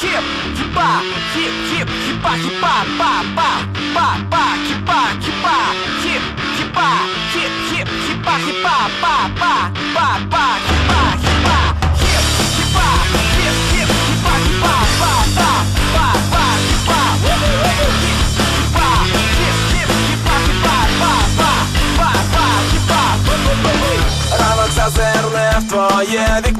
хіп, хіпа, хіп, хіп, хіпа, хіпа, па, па, па, па, хіпа, хіпа, хіп, хіпа, хіп, хіп, хіпа, хіпа, па, па, па, па, хіпа, хіпа, хіп, хіпа, хіп, хіп, хіпа, хіпа, па, па, па, па, хіпа, хіпа, хіп, хіп, хіпа, хіпа, па, па, па, па, хіпа, Ранок зазирне в твоє вікно,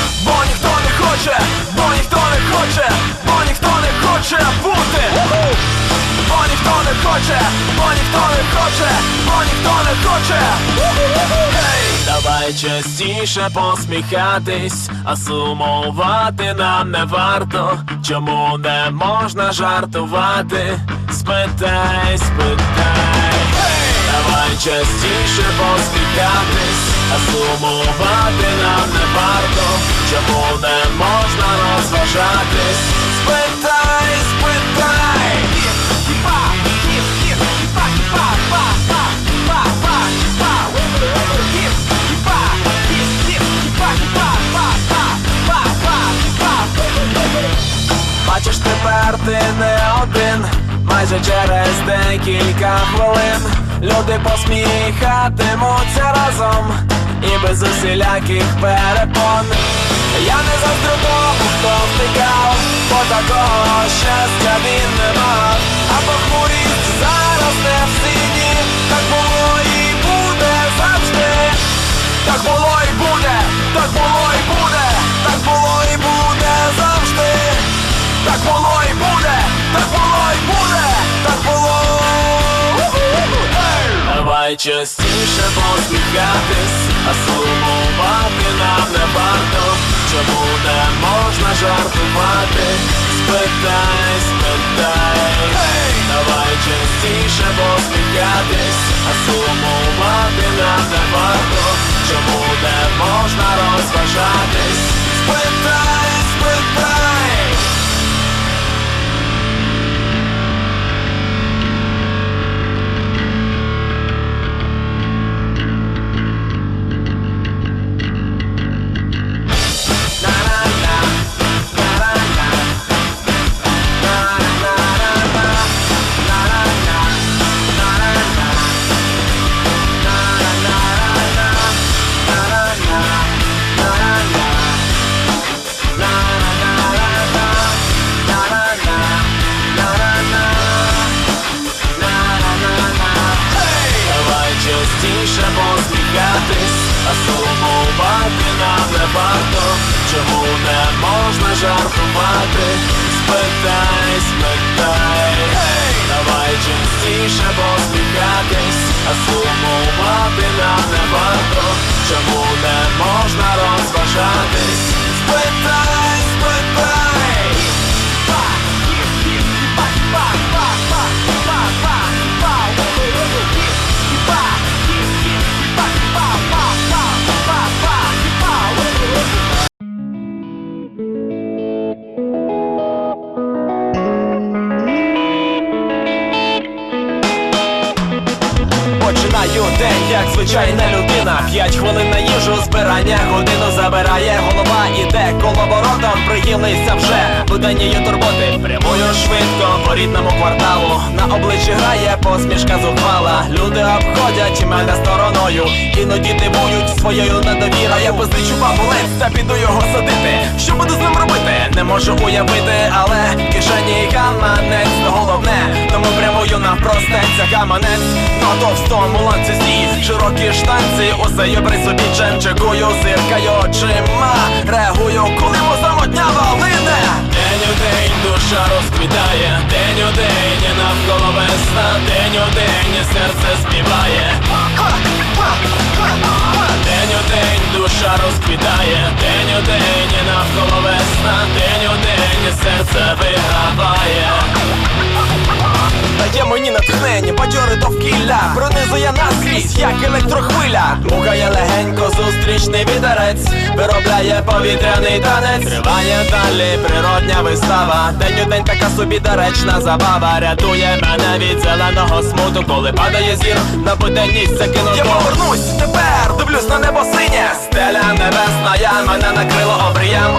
хоче, бо ніхто не хоче, бо ніхто не хоче. Давай частіше посміхатись, а сумувати нам не варто. Чому не можна жартувати? Спитай, спитай. Давай частіше посміхатись, а сумувати нам не варто. Чому не можна розважатись? Спитай, спитай. Тепер ти не один, майже через декілька хвилин люди посміхатимуться разом і без усіляких перепон. Я не заздрю тому, хто втикав, бо такого щастя він не мав, а похмурість зараз не в сині, так було і буде завжди. Так було Давай частіше посміхатись, а сумувати нам не варто. Чому не можна жартувати? Спитай, спитай. Ей! Давай частіше посміхатись, а сумувати нам не варто. Чому не можна розважатись? Сумувати нам не варто. Чому не можна жартувати? Спитай, спитай. hey! Давай частіше посміхатись, а сумувати нам не варто. Чому не можна розважатись? Спитай. Починаю день, як звичайна людина. П'ять хвилин на їжу, збирання годину забирає голова, іде коловоротом, прихилився вже буденні турботи. Прямую швидко по рідному кварталу. На обличчі грає посмішка зухвала. Люди обходять мене стороною, іноді дивують своєю недовірою. Я позичу бабулець та піду його садити. Що буду з ним робити? Не можу уявити, але кишені гаманець то головне. Тому прямую навпростеться гаманець на товстому ланцюзі Широкі штанці, усе я при собі ченчикую, зиркаю очима. Реагую, коли самотня лине День у день душа розквітає, день у день навколо весна, день у день серце співає. День у день душа розквітає, день у день навколо весна, день у день серце виграває. Дає мені натхнення, бадьори довкілля Пронизує наскрізь, як електрохвиля. Мухає легенько зустрічний вітерець Виробляє повітряний танець. Триває далі природня вистава. День у день така собі доречна забава. Рятує мене від зеленого смуту Коли падає зір на буденність закинуто Я повернусь тепер, дивлюсь на небо синє. Стеля небесна, я мене накрило обрієм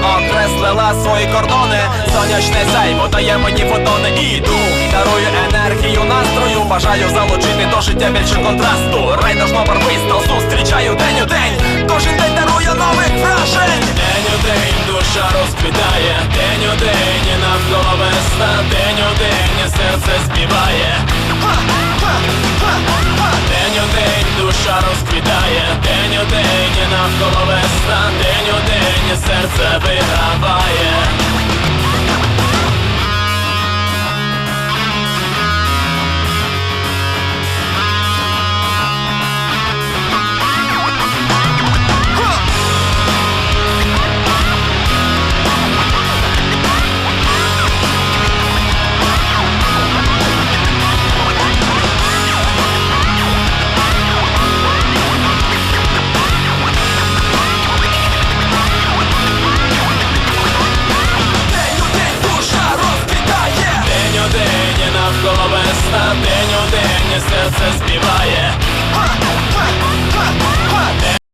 Окреслила свої кордони. Сонячне сяйво дає мені фотони. І йду, дарую енергію настрою. Бажаю залучити до життя більше контрасту. Райдажно барвисто, зустріч виграває. це співає.